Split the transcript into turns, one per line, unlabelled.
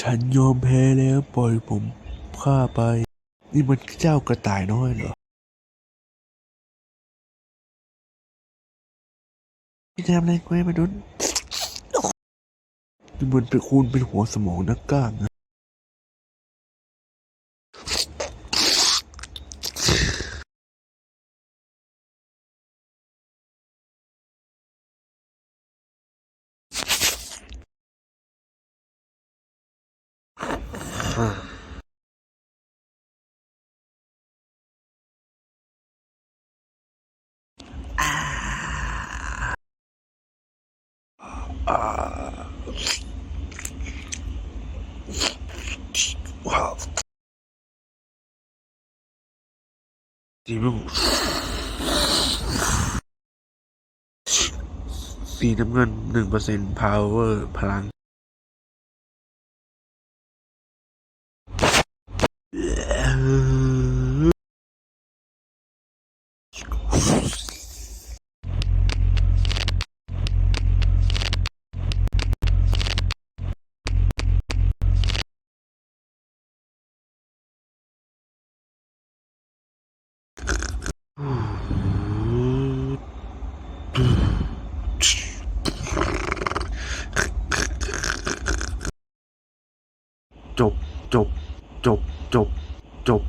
ฉันยอมแพ้แล้วปล่อยผมฆ่าไป นี่มันเจ้ากระต่ายน้อยเหรอ พี่ทำอะไรกูให้มาดุนนี่มันเป็นคูณเป็นหัวสมองนักกล้ามนะว้า วดีมากสีน้ำเงินหนึ่งเปอร์เซ็นต์ power พลัง จบจบจบจบจบ